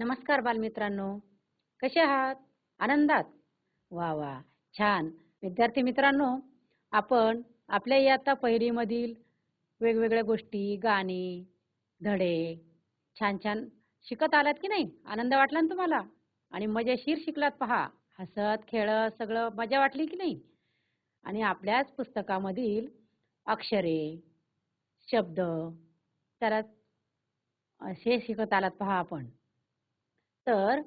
नमस्कार बालमित्रांनो. कसे आहात? आनंदात? वा वा. छान. विद्यार्थी मित्रांनो आपण आपल्या इयत्ता पहिलीमधील वेगवेगळ्या गोष्टी गाणी धडे छान छान शिकत आलात की नाही? आनंद वाटला ना तुम्हाला? आणि मजेशीर शिकलात पहा. हसत खेळत सगळं मजा वाटली की नाही? आणि आपल्याच पुस्तकामधील अक्षरे शब्द त्याला असे शिकत आलात पहा आपण. तर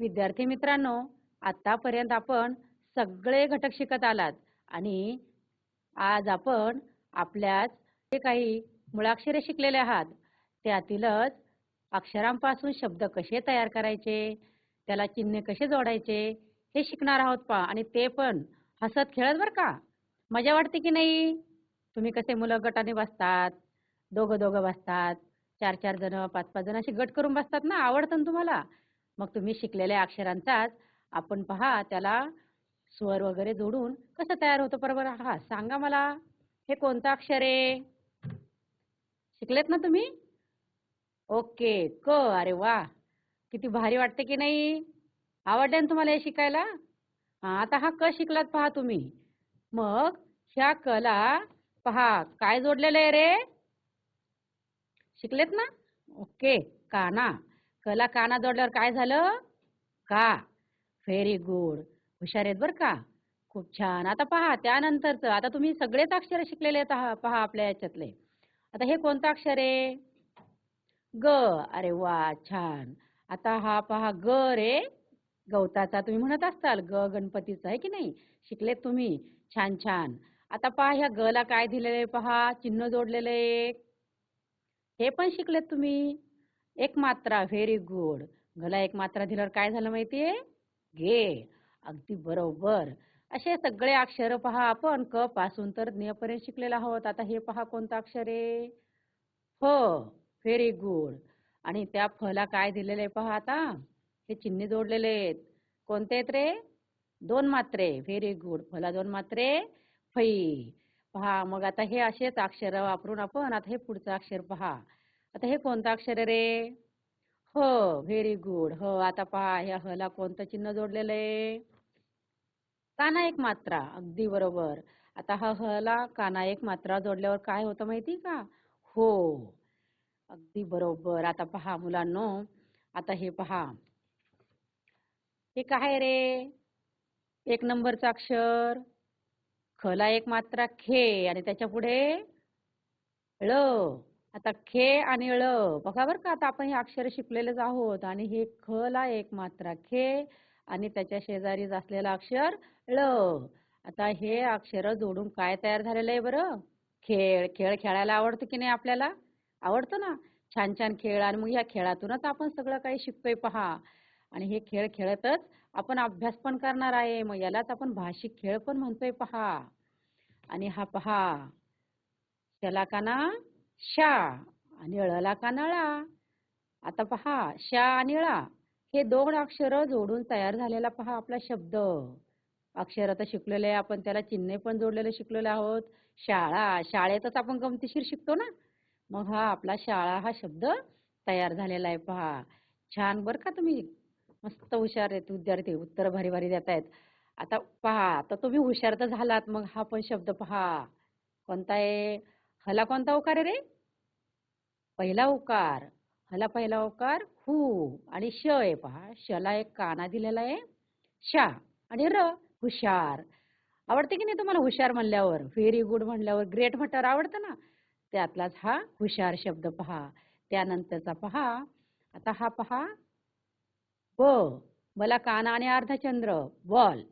विद्यार्थी मित्रांनो आतापर्यंत आपण सगळे घटक शिकत आलात आणि आज आपण आपल्याच जे काही मुळाक्षरे शिकलेले आहात त्यातीलच अक्षरांपासून शब्द कसे तयार करायचे त्याला चिन्हे कसे जोडायचे हे शिकणार आहोत पहा आणि ते पण हसत खेळत बरं का? मजा वाटते की नाही? तुम्ही कसे मुलं गटाने बसतात दोघं दोघं बसतात चार चार जण पाच पाच जण असे गट करून बसतात ना आवडतं ना तुम्हाला? मग तुम्ही शिकलेल्या अक्षरांचाच आपण पहा त्याला स्वर वगैरे जोडून कसं तयार होतं बरोबर हा सांगा मला. हे कोणतं अक्षर आहे? शिकलेत ना तुम्ही? ओके क. अरे वा. किती भारी वाटते की नाही? आवडले ना तुम्हाला हे शिकायला? आता हा क शिकलात पहा तुम्ही. मग ह्या कला पहा काय जोडलेलं आहे रे? शिकलेत ना? ओके काना. कला काना जोडल्यावर काय झालं? का? व्हेरी गुड हुशार आहेत बरं का? खूप छान. आता पहा त्यानंतरचं आता तुम्ही सगळेच अक्षर शिकलेले आहेत पहा आपल्या याच्यातले. आता हे कोणतं अक्षर आहे? ग. अरे वा छान. आता हा पहा ग रे. गवताचा तुम्ही म्हणत असताल ग गणपतीचा आहे की नाही? शिकलेत तुम्ही. छान छान. आता पहा ह्या ग ला काय दिलेलं आहे पहा? चिन्ह जोडलेलं आहे. हे पण शिकलेत तुम्ही. एक मात्रा व्हेरी गुड गला एक मात्रा दिल्यावर काय झालं माहितीये? घे अगदी बरोबर. असे सगळे अक्षर पहा आपण. क पासून तर ज्ञपर्यंत शिकलेला शिकलेलो आहोत. आता हे पहा कोणतं अक्षर आहे? फ. व्हेरी गुड आणि त्या फला काय दिलेलं आहे पहा आता? हे चिन्ह जोडलेले आहेत. कोणते आहेत रे? दोन मात्रे. व्हेरी गुड फला दोन मात्रे. फै पहा मग आता हे असेच अक्षर वापरून आपण आता हे पुढचं अक्षर पहा. आता हे कोणतं अक्षर आहे रे? ह व्हेरी गुड ह आता पहा ह्या ह ला कोणतं चिन्ह जोडलेलं आहे? काना एक मात्रा अगदी बरोबर. आता हा ह ला काना एक मात्रा जोडल्यावर काय होतं माहिती का? हो अगदी बरोबर. आता पहा मुलांनो आता हे पहा. हे काय रे? एक नंबरचं अक्षर. खला एक मात्रा खे. आणि त्याच्या पुढे ळ आता खे आणि ळ बघा बरं का आता आपण हे अक्षर शिकलेलेच आहोत आणि हे ख ला एक मात्रा खे आणि त्याच्या शेजारीच असलेलं अक्षर ळ. आता हे अक्षर जोडून काय तयार झालेलं आहे बरं? खेळ खेळ खेळायला आवडतं की नाही आपल्याला? आवडतं ना. छान छान खेळ आणि मग या खेळातूनच आपण सगळं काही शिकतोय पहा. आणि हे खेळ खेळतच आपण अभ्यास पण करणार आहे. मग यालाच आपण भाषिक खेळ पण म्हणतोय पहा. आणि हा पहा. त्याला का ना? शा आणि ळला का नळा? आता पहा शा आणि हे दोन अक्षर जोडून तयार झालेला पहा आपला शब्द. अक्षर आता शिकलेले आहे आपण त्याला चिन्हे पण जोडलेले शिकलेले आहोत. शाळा शाळेतच आपण गमतीशीर शिकतो ना? मग हा आपला शाळा हा शब्द तयार झालेला आहे पहा. छान बरं का तुम्ही? मस्त हुशार आहेत विद्यार्थी उत्तर भारी भारी देत आहेत. आता पहा आता तुम्ही हुशार तर झालात मग हा पण शब्द पहा. कोणता आहे? हला कोणता उकार आहे रे? पहिला उकार हला पहिला उकार हु. आणि श आहे पहा. शला एक काना दिलेला आहे. शा. आणि र हुशार. आवडते की नाही तुम्हाला हुशार म्हणल्यावर? व्हेरी गुड म्हणल्यावर. ग्रेट म्हटल्यावर आवडतं ना? त्यातलाच हा हुशार शब्द पहा. त्यानंतरचा पहा. आता हा पहा. ब. मला काना आणि अर्धचंद्र. बॉल.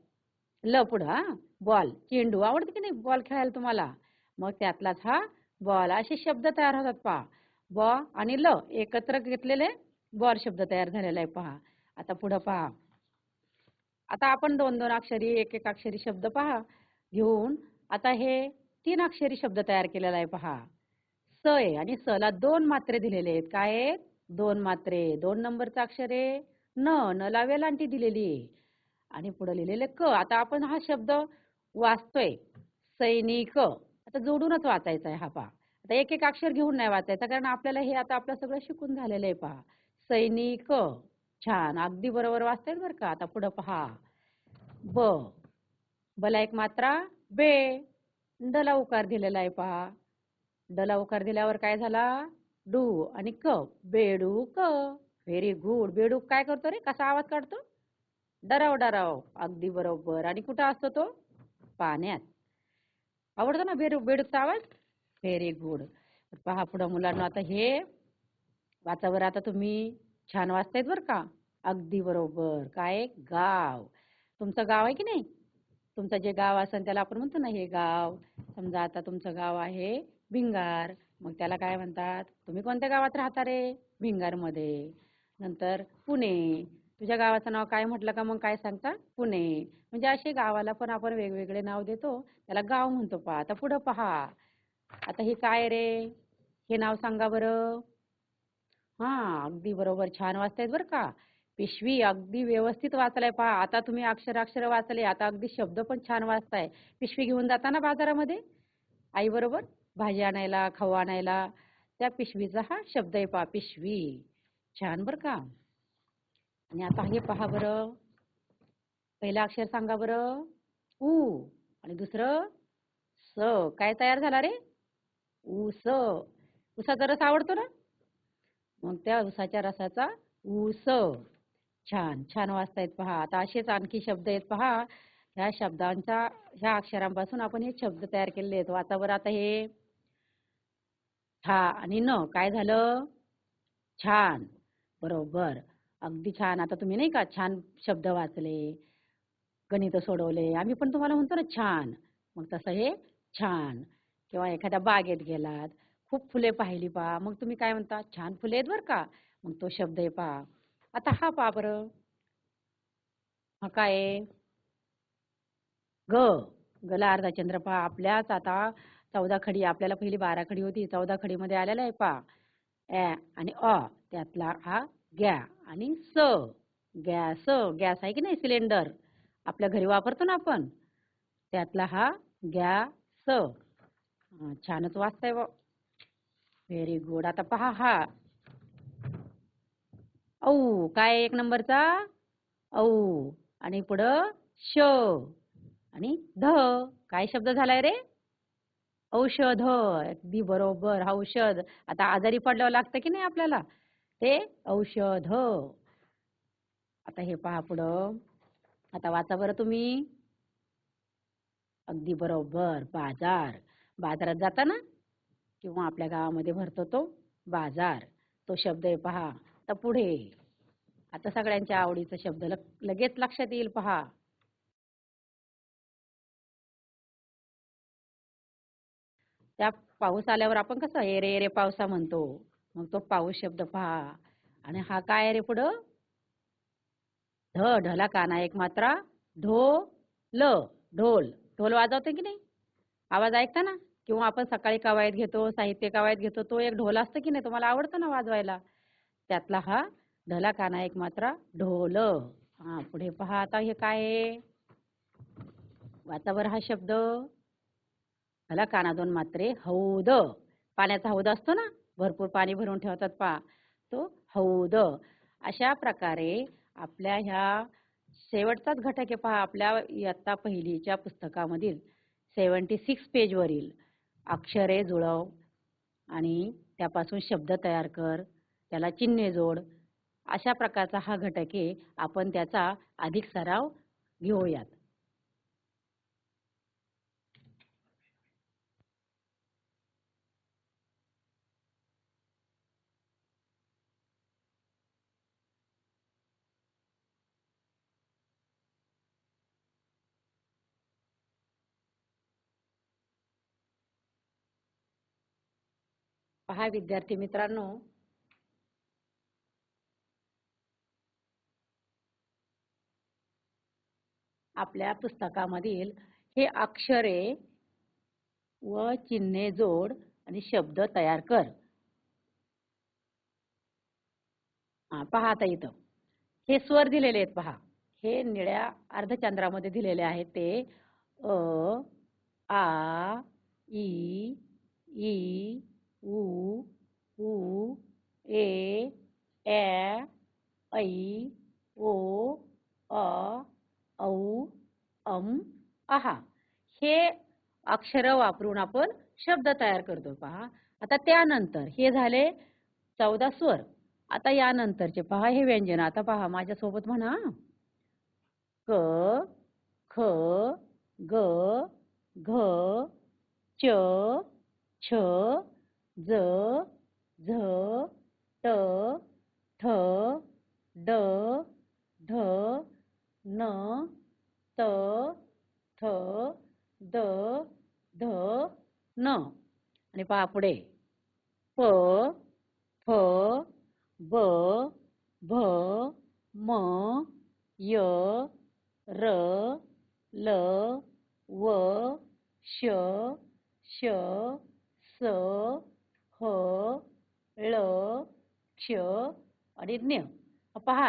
ल पुढं हा. बॉल. चेंडू. आवडते की नाही? बॉल खेळायला तुम्हाला. मग त्यातलाच हा बॉल. असे शब्द तयार होतात पहा. ब आणि ल एकत्र घेतलेले बॉल शब्द तयार झालेला आहे पहा. आता पुढं पहा. आता आपण दोन दोन अक्षरी एक एक अक्षरी शब्द पहा. घेऊन आता हे तीन अक्षरी शब्द तयार केलेला आहे पहा. स आहे आणि स ला दोन मात्रे दिलेले आहेत. काय आहेत? दोन मात्रे. दोन नंबरचं अक्षर आहे. न न ला वेलांटी दिलेली आहे. आणि पुढे लिहिलेले क. आता आपण हा शब्द वाचतोय. सैनिक. आता जोडूनच वाचायचा आहे हा पहा आता एक एक अक्षर घेऊन नाही वाचायचा कारण आपल्याला हे आता आपलं सगळं शिकून झालेलं आहे पहा. सैनिक छान अगदी बरोबर वाचतायत बरं का. आता पुढं पहा. ब बला एक मात्रा बे डला उकार दिलेला आहे पहा. डला उकार दिल्यावर काय झाला? डू आणि क बेडू क. व्हेरी गुड बेडूक काय करतो रे? कसा आवाज काढतो? डराव डराव अगदी बरोबर. आणि कुठं असतो तो? पाण्यात. आवडतो ना बेडूक बेडूकचा आवाज व्हेरी गुड पहा पुढं मुलांना आता हे वाचावर आता तुम्ही छान वाचतायत बरं का? अगदी बरोबर. काय गाव? तुमचं गाव आहे की नाही? तुमचं जे गाव असेल त्याला आपण म्हणतो ना हे गाव. समजा आता तुमचं गाव आहे भिंगार. मग त्याला काय म्हणतात? तुम्ही कोणत्या गावात राहता रे? भिंगारमध्ये. नंतर पुणे. तुझ्या गावाचं नाव काय म्हटलं का मग काय सांगता? पुणे. म्हणजे असे गावाला पण आपण वेगवेगळे नाव देतो. त्याला गाव म्हणतो पहा. आता पुढं पहा. आता हे काय रे? हे नाव सांगा बरं. हा अगदी बरोबर. छान वाचतायत बरं का. पिशवी अगदी व्यवस्थित वाचलाय पहा. आता तुम्ही अक्षर अक्षर वाचले. आता अगदी शब्द पण छान वाचताय. पिशवी घेऊन जाताना बाजारामध्ये? आई बरोबर? भाजी आणायला खाऊ आणायला. त्या पिशवीचा हा शब्द आहे पहा. पिशवी. छान बरं का. आणि आता हे पहा बरं. पहिलं अक्षर सांगा बरं. उ. आणि दुसरं स. काय तयार झाला रे? ऊस उसाचा रस आवडतो ना? मग त्या उसाच्या रसाचा ऊस छान छान वाचतायत पहा. आता असेच आणखी शब्द आहेत पहा. ह्या शब्दांच्या ह्या अक्षरांपासून आपण हे शब्द तयार केलेले आहेत. वाचा बरं आता हे. हा आणि न. काय झालं? छान. बरोबर. अगदी छान. आता तुम्ही नाही का छान शब्द वाचले गणित सोडवले आम्ही पण तुम्हाला म्हणतो ना छान. मग तसं हे छान. किंवा एखाद्या बागेत गेलात खूप फुले पाहिली पहा मग तुम्ही काय म्हणता? छान फुले आहेत बरं का. मग तो शब्द आहे पहा आता हा पहा बरं. हा काय ग. गला अर्धा चंद्र पहा आपल्याच आता चौदा खडी आपल्याला पहिली बारा खडी होती. चौदा खडीमध्ये आलेला आहे पहा ॲ आणि अ. त्यातला हा घ्या आणि स गॅस गॅस आहे की नाही? सिलेंडर. आपल्या घरी वापरतो ना आपण. त्यातला हा गॅस छानच वाचताय व्हेरी गुड आता पहा हा. औ काय एक नंबरचा? औ. आणि पुढं श. आणि ध. काय शब्द झालाय रे? औषध. अगदी बरोबर. औषध. आता आजारी पडल्यावर लागतं की नाही आपल्याला? ते औषध. आता हे पहा पुढं. आता वाचा बरं तुम्ही. अगदी बरोबर. बाजार. बाजारात जाता ना किंवा आपल्या गावामध्ये भरतो तो बाजार. तो शब्द आहे पहा. तर पुढे. आता सगळ्यांच्या आवडीचा शब्द लगेच लक्षात येईल पहा. त्या पाऊस आल्यावर आपण कसं एरे एरे पावसा म्हणतो. मग तो पाऊस शब्द पहा. आणि हा. काय आहे रे पुढं? ढ ढला काना एक मात्रा ढो ल ढोल. ढोल वाजवते की नाही? आवाज ऐकता ना? किंवा आपण सकाळी कवायत घेतो साहित्य कवायत घेतो तो एक ढोल असतं की नाही? तुम्हाला आवडतं ना वाजवायला? त्यातला हा ढला काना एक मात्रा ढोल. हा पुढे पहा आता हे काय आहे? वाचावर हा शब्द. ढला काना दोन मात्रे हौद. पाण्याचा हौद असतो ना? भरपूर पाणी भरून ठेवतात पा तो हौद. अशा प्रकारे आपल्या ह्या शेवटचाच घटक आहे पहा आपल्या इयत्ता पहिलीच्या पुस्तकामधील सेवन्टी सिक्स पेजवरील. अक्षरे जुळव आणि त्यापासून शब्द तयार कर त्याला चिन्हे जोड. अशा प्रकारचा हा घटक आहे. आपण त्याचा अधिक सराव घेऊयात. पहा विद्यार्थी मित्रांनो. आपल्या पुस्तकामधील हे अक्षरे व चिन्हे जोड आणि शब्द तयार कर. हा पहा आता इथं. हे स्वर दिलेले आहेत पहा. हे निळ्या अर्धचंद्रामध्ये दिलेले आहेत ते. अ आ ई ई उ ऊ ए ॲ ऐ ओ अ औ अम आहा हे अक्षर वापरून आपण शब्द तयार करतो. पहा. आता त्यानंतर हे झाले चौदा स्वर. आता यानंतरचे पहा हे व्यंजन. आता पहा माझ्यासोबत म्हणा. क ख ग घ च छ ज झ ट ठ ड ढ न त थ द ध न. आणि पहा पुढे. प फ ब भ म य र ल व श श स ह ळ क्ष आणि ज्ञ. पहा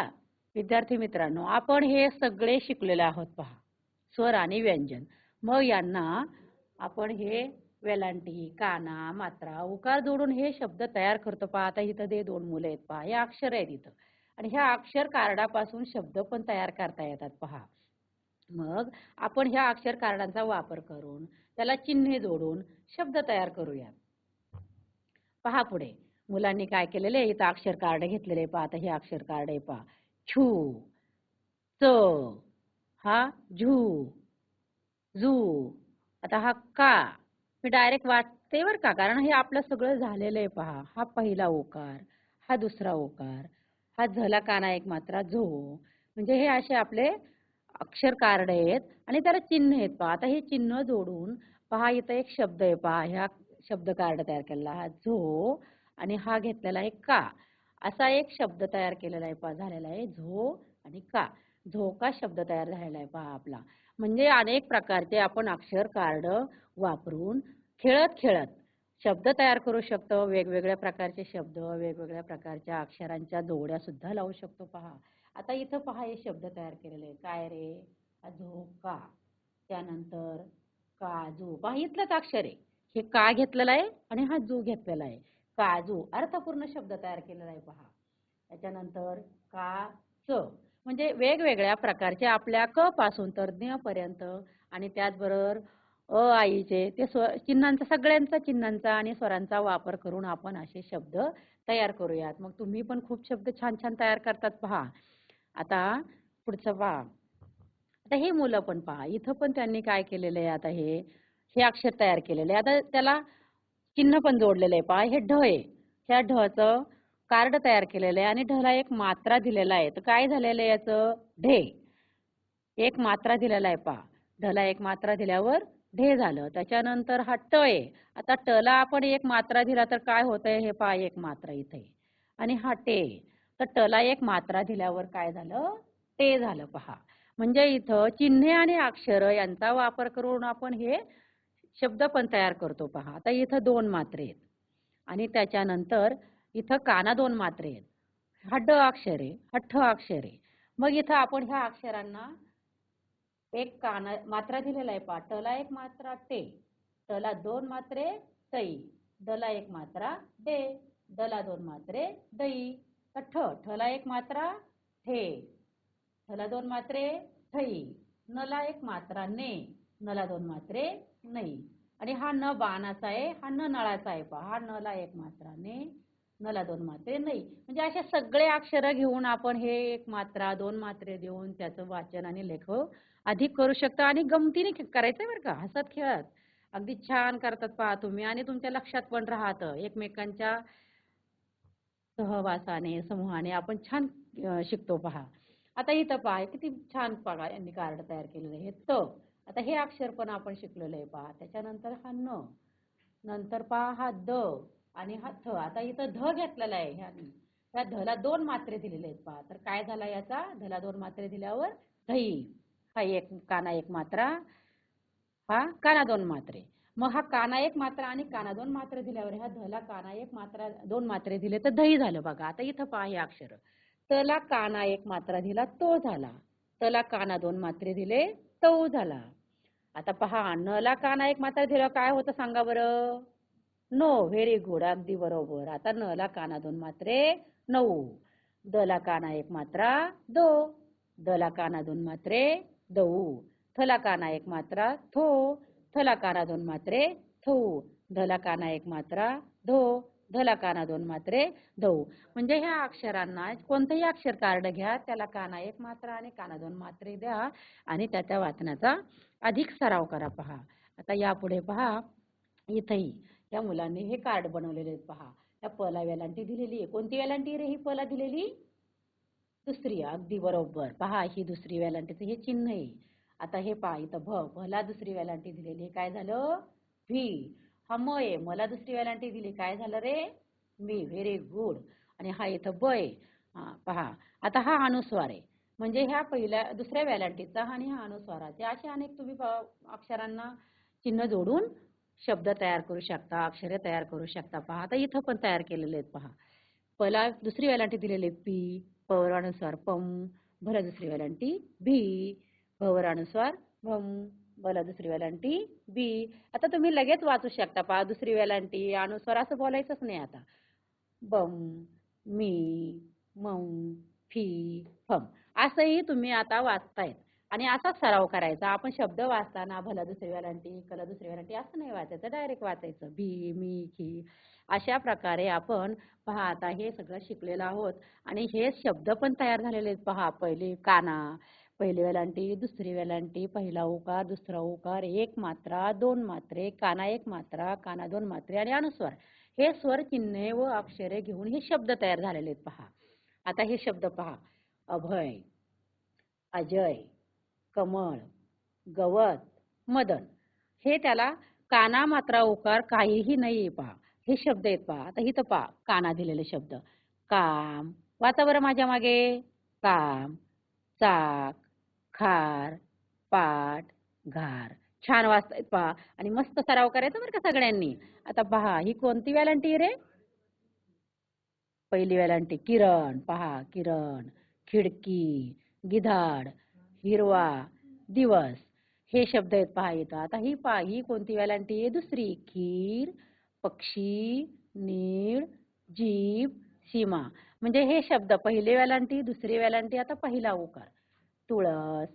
विद्यार्थी मित्रांनो आपण हे सगळे शिकलेले आहोत पहा. स्वर आणि व्यंजन. मग यांना आपण हे वेलांटी काना मात्रा उकार जोडून हे शब्द तयार करतो पहा. आता इथं ते दोन मुलं आहेत पहा. हे अक्षर आहेत इथं. आणि ह्या अक्षर कार्डापासून शब्द पण तयार करता येतात पहा. मग आपण ह्या अक्षर कार्डांचा वापर करून त्याला चिन्हे जोडून शब्द तयार करूया. पहा पुढे. मुलांनी काय केलेले? इथं अक्षर कार्ड घेतलेले पहा. आता हे अक्षर कार्ड आहे पहा. छू च हा झू झू. आता हा का? मी डायरेक्ट वाचते बर का? कारण हे आपलं सगळं झालेलं आहे पहा. हा पहिला ओकार हा दुसरा ओकार हा झला काना एक मात्रा झो. म्हणजे हे असे आपले अक्षर कार्ड आहेत. आणि त्याला चिन्ह आहेत पहा. आता हे चिन्ह जोडून पहा इथं एक शब्द आहे पहा. ह्या शब्द कार्ड तयार केलेला हा झो आणि हा घेतलेला आहे का. असा एक शब्द तयार केलेला आहे पहा झालेला आहे झो आणि का. झोका शब्द तयार झालेला आहे पहा आपला. म्हणजे अनेक प्रकारचे आपण अक्षर कार्ड वापरून खेळत खेळत शब्द तयार करू शकतो. वेगवेगळ्या प्रकारचे शब्द वेगवेगळ्या प्रकारच्या अक्षरांच्या जोड्या सुद्धा लावू शकतो पहा. आता इथं पहा हे शब्द तयार केलेले आहे काय रे? झोका त्यानंतर काजू पहा इथलंच अक्षर आहे. हे का घेतलेलं आहे आणि हा जू घेतलेला आहे. काजू अर्थपूर्ण शब्द तयार केलेला आहे पहा. त्याच्यानंतर का च. म्हणजे वेगवेगळ्या प्रकारचे आपल्या क पासून तर ज्ञ पर्यंत आणि त्याचबरोबर अ आईचे ते स्व चिन्हांचा सगळ्यांचा चिन्हांचा आणि स्वरांचा वापर करून आपण असे शब्द तयार करूयात. मग तुम्ही पण खूप शब्द छान छान तयार करतात पहा. आता पुढचं पहा. आता हे मुलं पण पहा. इथं पण त्यांनी काय केलेलं आहे आता हे? हे अक्षर तयार केलेले. आहे आता त्याला चिन्ह पण जोडलेलं आहे. पहा हे ढ आहे. ह्या ढचं कार्ड तयार केलेलं आहे आणि ढला एक मात्रा दिलेला आहे. तर काय झालेलं आहे याचं? ढे. एक मात्रा दिलेला आहे पहा ढला एक मात्रा दिल्यावर ढे झालं. त्याच्यानंतर हा ट आहे. आता टला आपण एक मात्रा दिला तर काय होतंय? हे पहा एक मात्रा इथे. आणि हा टे. तर टला एक मात्रा दिल्यावर काय झालं? टे झालं पहा. म्हणजे इथं चिन्हे आणि अक्षर यांचा वापर करून आपण हे शब्द पण तयार करतो पहा. आता इथं दोन मात्रे आहेत. आणि त्याच्यानंतर इथं काना दोन मात्रे आहेत. हड्ड अक्षरे हठ्ठ अक्षरे मग इथं आपण ह्या अक्षरांना एक काना मात्रा दिलेला आहे पहा. टला एक मात्रा टे टला दोन मात्रे तई डला एक मात्रा दे डला दोन मात्रे दई. ठ ठला एक मात्रा ठे ठला दोन मात्रे ठई नला एक मात्रा ने नला दोन मात्रे नाही. आणि हा न बाणाचा आहे हा न नळाचा आहे पहा. हा नला एक मात्रा ने नला दोन मात्रे नाही. म्हणजे अशा सगळे अक्षर घेऊन आपण हे एक मात्रा दोन मात्रे देऊन त्याचं वाचन आणि लेख अधिक करू शकतो आणि गमतीने करायचंय बरं का. हसत खेळत. अगदी छान करतात पहा तुम्ही. आणि तुमच्या लक्षात पण राहतं. एकमेकांच्या सहवासाने समूहाने आपण छान शिकतो पहा. आता इथं पहा. किती छान पहा यांनी कार्ड तयार केलेलं आहे. हे त आता हे अक्षर पण आपण शिकलेलं आहे पहा. त्याच्यानंतर हा न नंतर पहा हा द आणि हा थ. आता इथं ध घेतलेला आहे ह्यानी त्या धला दोन मात्रे दिलेले आहेत पहा. तर काय झाला याचा? धला दोन मात्रे दिल्यावर दही हा एक काना एक मात्रा. हा काना दोन मात्रे. मग हा काना एक मात्रा आणि काना दोन मात्रे दिल्यावर ह्या धला काना एक मात्रा दोन मात्रे दिले तर धई झालं बघा. आता इथं पहा हे अक्षर. तला काना एक मात्रा दिला तो झाला. तला काना दोन मात्रे दिले तो झाला. आता पहा नला काना एक मात्रा धीर काय होतं सांगा बरं? नो व्हेरी गुड अगदी बरोबर. आता नला काना दोन मात्रे नऊ. दला काना एक मात्रा दो. दला काना दोन मात्रे दऊ. थला काना एक मात्रा थो. थला काना दोन मात्रे थो. धला काना एक मात्रा धो. धला काना दोन मात्रे धऊ म्हणजे ह्या अक्षरांना कोणतंही अक्षर कार्ड घ्या त्याला काना एक मात्रा आणि काना दोन मात्रे द्या आणि त्याच्या वाचनाचा अधिक सराव करा पहा. आता यापुढे पहा इथंही या मुलांनी हे कार्ड बनवलेले आहेत पहा. या पला वेलांटी दिलेली आहे. कोणती वेलांटी रे ही पला दिलेली? दुसरी अगदी बरोबर. पहा ही दुसरी वेलांटीचं हे चिन्ह आहे. आता हे पहा इथं भ भला दुसरी वेलांटी दिलेली काय झालं? व्ही. हा म मला दुसरी वेलांटी दिली. काय झालं रे? मी व्हेरी गुड. आणि हा इथं ब हा पहा. आता हा अनुस्वार आहे. म्हणजे ह्या पहिल्या दुसऱ्या वेलांटीचा आणि हा अनुस्वाराचे. असे अनेक तुम्ही प- अक्षरांना चिन्ह जोडून शब्द तयार करू शकता अक्षरे तयार करू शकता. पहा आता इथं पण तयार केलेले आहेत पहा. पहिला दुसरी वेलांटी दिलेली पी पवर अनुस्वार पम. भला दुसरी वेलांटी भी भवर अनुस्वार भम. बोला दुसरी वेलांटी बी. आता तुम्ही लगेच वाचू शकता. पहा दुसरी वेलांटी अनुस्वार असं बोलायचंच नाही आता. बम मी मऊ फी फम. असंही तुम्ही आता वाचतायत. आणि असाच सराव करायचा. आपण शब्द वाचताना भला दुसरी वेलांटी कला दुसरी वेलांटी असं नाही वाचायचं. डायरेक्ट वाचायचं. भी मी खी. अशा प्रकारे आपण पहा आता हे सगळं शिकलेलं आहोत. आणि हे शब्द पण तयार झालेले आहेत. पहा पहिले काना पहिली वेलांटी दुसरी वेलांटी पहिला उकार दुसरा उकार एक मात्रा दोन मात्रे काना एक मात्रा काना दोन मात्रे आणि अनुस्वर. हे स्वर चिन्हे व अक्षरे घेऊन हे शब्द तयार झालेले आहेत पहा. आता हे शब्द पहा. अभय अजय कमळ गवत मदन. हे त्याला काना मात्रा उकार काहीही नाही आहे पहा. हे शब्द आहेत पहा. आता इथं पहा. काना दिलेले शब्द. काम. वाचा बरं माझ्या मागे. काम. चाक. खार पाट घार. छान वाचतायत पहा. आणि मस्त सराव करायचा बरं का सगळ्यांनी. आता पहा ही कोणती वेलांटी आहे रे? पहिली वेलांटी किरण. पहा किरण. खिडकी गिधाड हिरवा दिवस. हे शब्द आहेत पहा इथं. आता ही पहा ही कोणती वेलांटी आहे? दुसरी खीर पक्षी नीळ जीभ सीमा. म्हणजे हे शब्द पहिली वेलांटी दुसरी वेलांटी आता पहिला उकार. तुळस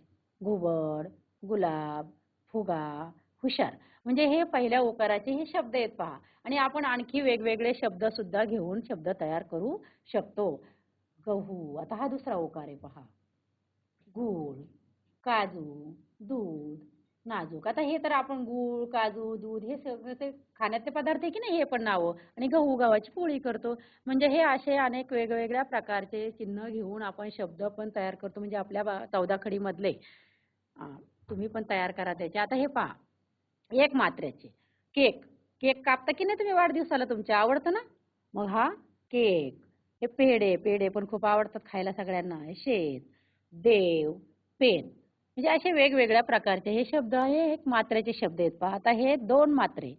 घुबड गुलाब फुगा हुशार. म्हणजे हे पहिल्या उकाराचे हे शब्द आहेत पहा. आणि आपण आणखी वेगवेगळे शब्द सुद्धा घेऊन शब्द तयार करू शकतो. गहू आता हा दुसरा उकार आहे पहा. गूळ काजू दूध नाजूक. आता हे तर आपण गूळ काजू दूध हे सगळं ते खाण्यातले पदार्थ आहे की नाही हे पण नावं? आणि गहू गव्हाची पोळी करतो. म्हणजे हे असे अनेक वेगवेगळ्या प्रकारचे चिन्ह घेऊन आपण शब्द पण तयार करतो. म्हणजे आपल्या बा- चौदाखडीमधले तुम्ही पण तयार करा त्याचे. आता हे पहा. एक मात्र्याचे. केक. केक कापता की नाही तुम्ही वाढदिवसाला तुमच्या? आवडतं ना? मग हा केक. हे पेढे. पेढे पण खूप आवडतात खायला सगळ्यांना. शेत. देव. पेन. म्हणजे असे वेगवेगळ्या प्रकारचे हे शब्द हे एक मात्रेचे शब्द आहेत पहा. आता हे दोन मात्रे.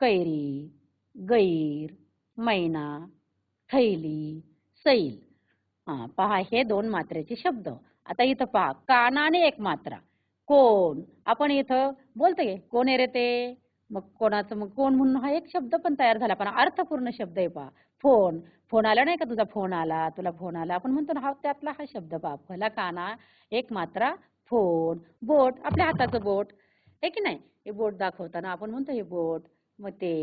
कैरी गैर मैना थैली सैल. हा पहा हे दोन मात्रेचे शब्द. आता इथं पहा. कानाने एक मात्रा. कोण? आपण इथं बोलतो गे कोण आहे रे ते? मग कोणाचं मग कोण म्हणून हा एक शब्द पण तयार झाला. पण अर्थपूर्ण शब्द आहे पहा. फोन. फोन आला नाही का तुझा? फोन आला. तुला फोन आला. आपण म्हणतो ना हा त्यातला हा शब्द पहा. भला काना एक मात्रा. फोन बोट आपल्या हाताचं बोट. आहे की नाही? हे बोट दाखवताना आपण म्हणतो हे बोट मग ते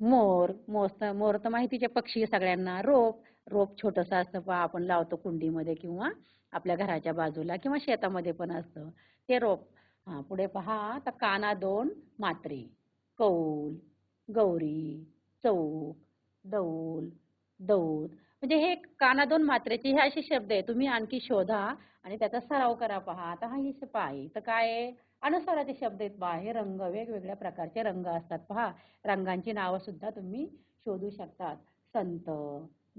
मोर मोर मोर तर माहितीचे पक्षी सगळ्यांना. रोप रोप छोटंसं असतं पहा आपण लावतो कुंडीमध्ये किंवा आपल्या घराच्या बाजूला किंवा शेतामध्ये पण असतं. ते रोप. हा पुढे पहा आता काना दोन मात्रे. कौल गौरी चौक दौल दौद म्हणजे हे काना दोन मात्रेचे हे असे शब्द आहे. तुम्ही आणखी शोधा आणि त्याचा सराव करा पहा. आता हा हिस्सा पहा तर काय आहे? अनुस्वाराचे शब्द आहेत पहा हे रंग. वेगवेगळ्या प्रकारचे रंग असतात पहा. रंगांची नावं सुद्धा तुम्ही शोधू शकतात. संत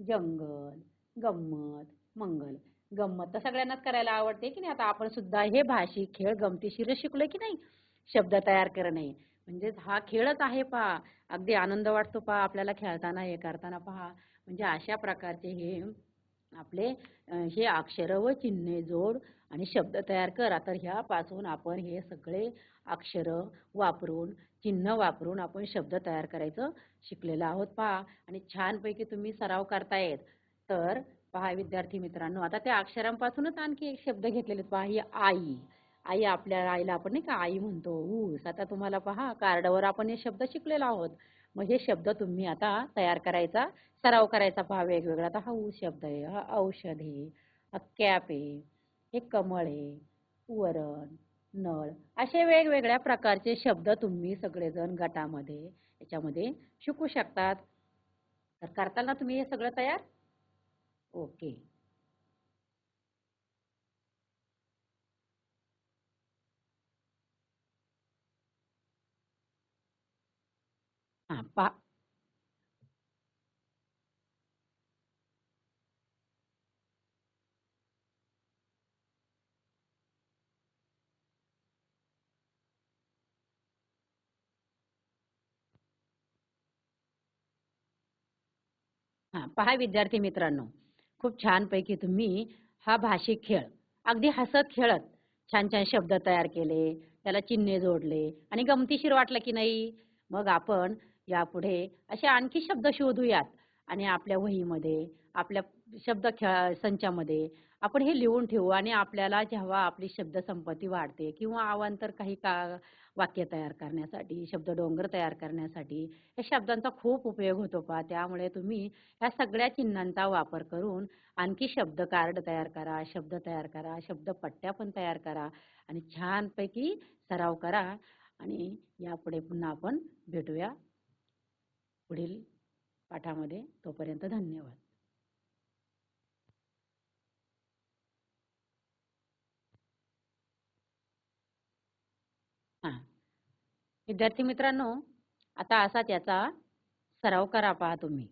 जंगल गंमत मंगल. गंमत तर सगळ्यांनाच करायला आवडते की नाही? आता आपण सुद्धा हे भाषिक खेळ गमतीशीर शिकलो की नाही? शब्द तयार करणे. म्हणजेच हा खेळच आहे पहा. अगदी आनंद वाटतो पहा आपल्याला खेळताना हे करताना पहा. म्हणजे अशा प्रकारचे हे आपले हे अक्षर व चिन्हे जोड आणि शब्द तयार कर. तर ह्यापासून आपण हे सगळे अक्षर वापरून चिन्ह वापरून आपण शब्द तयार करायचं शिकलेलं आहोत. पहा आणि छानपैकी तुम्ही सराव करतायत. तर पहा विद्यार्थी मित्रांनो आता त्या अक्षरांपासूनच आणखी एक शब्द घेतलेले पहा ही आई. आई आपल्या आईला आपण नाही का आई म्हणतो. ऊस. आता तुम्हाला पहा कार्डवर आपण हे शब्द शिकलेलो आहोत. मग हे शब्द तुम्ही आता तयार करायचा सराव करायचा. पहा वेगवेगळा. आता हा ऊ शब्द आहे. हा औषध आहे. हा कॅप आहे. हे कमळ आहे. वरण नळ असे वेगवेगळ्या प्रकारचे शब्द तुम्ही सगळेजण गटामध्ये याच्यामध्ये शिकू शकतात. तर करताना तुम्ही हे सगळं तयार? ओके. हां पहा हां पहा विद्यार्थी मित्रांनो खूप छानपैकी तुम्ही हा भाषिक खेळ अगदी हसत खेळत छान छान शब्द तयार केले त्याला चिन्हे जोडले आणि गमतीशीर वाटलं की नाही मग आपण यापुढे असे आणखी शब्द शोधूयात. आणि आपल्या वहीमध्ये आपल्या शब्द संचामध्ये आपण हे लिहून ठेवू आणि आपल्याला जेव्हा आपली शब्दसंपत्ती वाढते किंवा अवांतर काही का वाक्य तयार करण्यासाठी शब्द डोंगर तयार करण्यासाठी या शब्दांचा खूप उपयोग होतो पा त्यामुळे तुम्ही ह्या सगळ्या चिन्हांचा वापर करून आणखी शब्द कार्ड तयार करा शब्द तयार करा शब्द पट्ट्या पण तयार करा आणि छानपैकी सराव करा. आणि यापुढे पुन्हा आपण भेटूया. पुढील पाठामध्ये तोपर्यंत धन्यवाद. विद्यार्थी मित्रांनो आता असा त्याचा सराव करा पहा तुम्ही.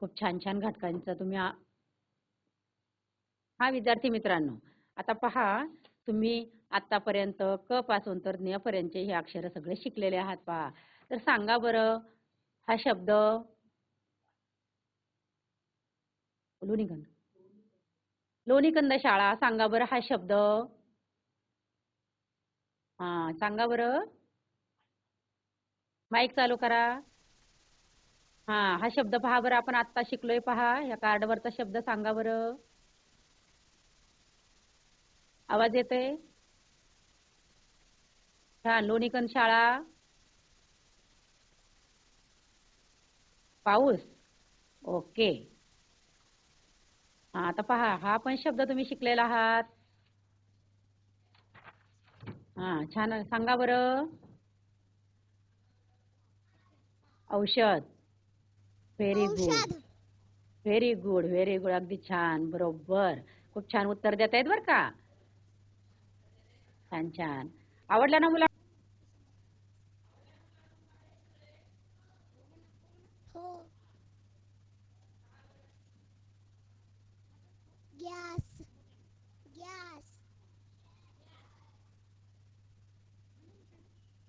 खूप छान छान घटकांचा तुम्ही आ- हा विद्यार्थी मित्रांनो आता पहा तुम्ही आतापर्यंत क पासून तर ज्ञपर्यंतचे हे अक्षर सगळे शिकलेले आहात पहा. तर सांगा बरं हा शब्द लोणीकंद लोणीकंद शाळा सांगा बरं हा शब्द. हा सांगा बरं. माईक चालू करा. हा हा शब्द पहा बरं आपण आत्ता शिकलोय पहा. या कार्डवरचा शब्द सांगा बरं. आवाज येतोय? छान लोणीकंद शाळा. पाऊस. ओके. हा आता पहा हा पण शब्द तुम्ही शिकलेला आहात. हा छान सांगा बरं. औषध. Very good very good very good अगदी छान बरोबर. खूप छान उत्तर देत आहेत बरं का? छान छान. आवडलं ना मुला हो गॅस गॅस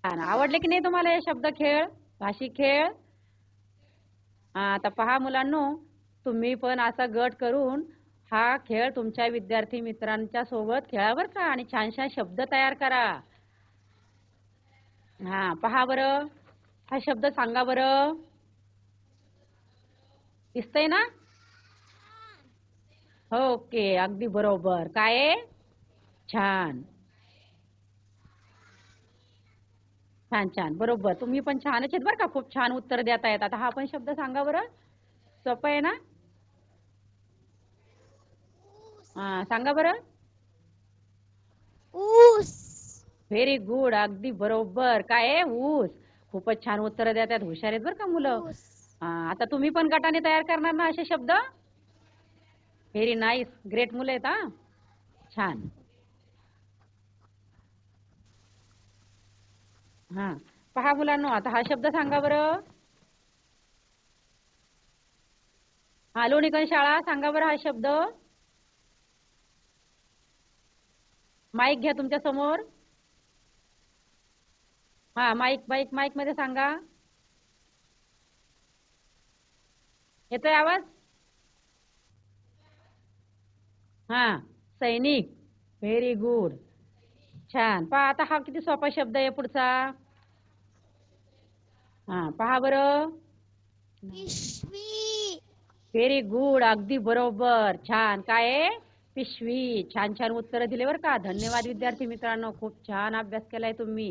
छान. आवडले की नाही तुम्हाला हे शब्द खेळ? भाषिक खेळ? हा आता पहा मुलांनो तुम्ही पण असा गट करून हा खेळ तुमच्या विद्यार्थी मित्रांच्या सोबत खेळा बरं का आणि छान छान शब्द तयार करा. हा पहा बरं. हा शब्द सांगा बरं. दिसतंय ना? ओके अगदी बरोबर. काय छान. छान छान. बरोबर. तुम्ही पण छानच आहेत बरं का. खूप छान उत्तर देता येत. आता हा पण शब्द सांगा बरं. सोपं आहे ना? हा सांगा बरं. ऊस. व्हेरी गुड अगदी बरोबर. काय आहे? ऊस. खूपच छान उत्तर देतात हुशार आहेत बरं का मुलं. हा आता तुम्ही पण गटाने तयार करणार ना असे शब्द? व्हेरी नाईस ग्रेट मुलं आहेत हा. छान. हा. पहा मुलांनो आता हा शब्द सांगा बरं. हा लोणीकन शाळा सांगा बरं हा शब्द. माईक घ्या तुमच्यासमोर. हा माईक माईक माईकमध्ये सांगा. येतोय आवाज? हा सैनिक. व्हेरी गुड छान. पहा आता हा किती सोपा शब्द आहे पुढचा. हा पहा बरं. पिशवी. व्हेरी गुड अगदी बरोबर. छान. काय आहे? पिशवी. छान छान उत्तरं दिले बरं का. धन्यवाद विद्यार्थी मित्रांनो. खूप छान अभ्यास केलाय तुम्ही.